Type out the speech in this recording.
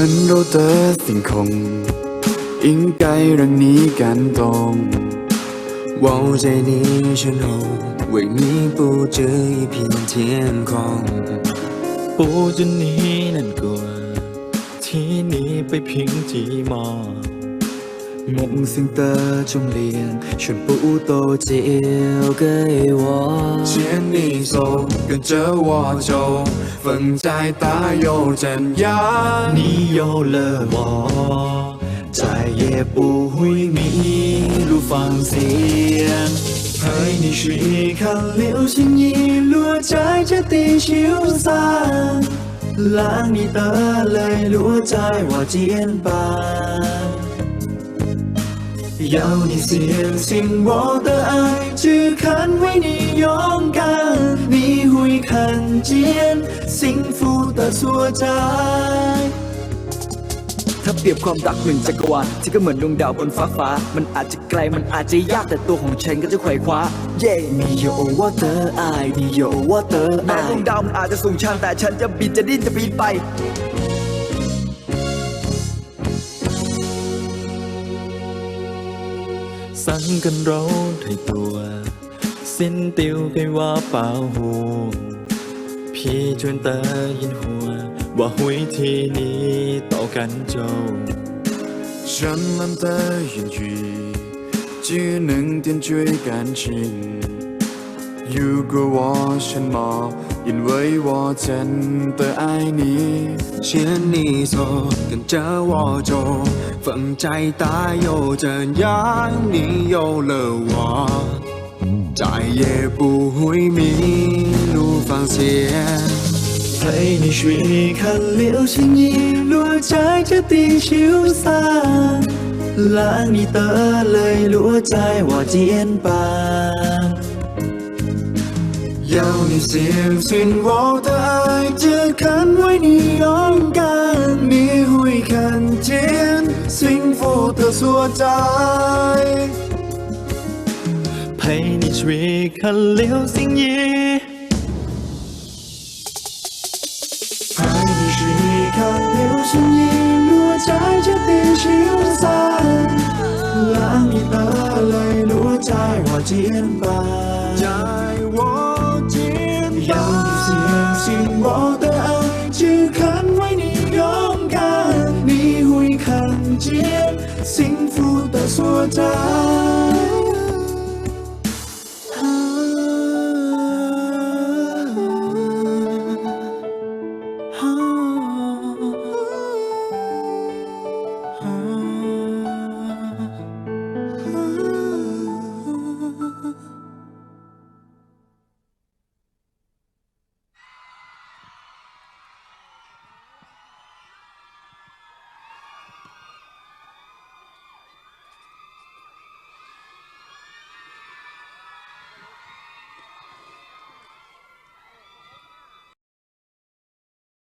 天空，应该让你感动。我在你身后，为你布置一片天空。不准你难过，替你被平寂寞。 梦醒的终点，全部都交给我。牵你手，跟着我走，风再大又怎样？你有了我，再也不会迷路方向。陪你去看流星遗落在这地球上，让你的泪落在我肩膀。 ยาวในเสียงสิงวอเตอร์ไอชื่อคันไว้นิยมกันนี่หุยคันเจียน สิงฟูตะสัวใจถ้าเปรียบความรักหนึ่งจักรวาลที่ก็เหมือนดวงดาวบนฟ้าฟ้า มันอาจจะไกลมันอาจจะยากแต่ตัวของฉันก็จะไขว่คว้า เย่มีโยวอเตอร์ไอมีโยวอเตอร์ไอแม้ดวงดาวมันอาจจะสูงชันแต่ฉันจะบินจะดิ้นจะบินไป สั่งกันเราให้ตัว สิ้นติวไปว่าเปล่าหูพี่ชวนตายินหัว ว่าหุยที่นี้ต่อกันเจ้าฉันลำตายินจีจื้อหนึ่งเตียนช่วยกันชิง 如果我什么，因为我真的爱你。牵你手，跟着我走，风再大又怎样？你有了我，再也不会迷路方向。陪你去看流星遗落在这地球上，让你的泪落在我肩膀。 要你相信我的爱，只看为你勇敢，你会看见幸福的所在。陪你去看流星雨，陪你去看流星遗落在这地球上，让你的泪落在我肩膀。 幸福的所在。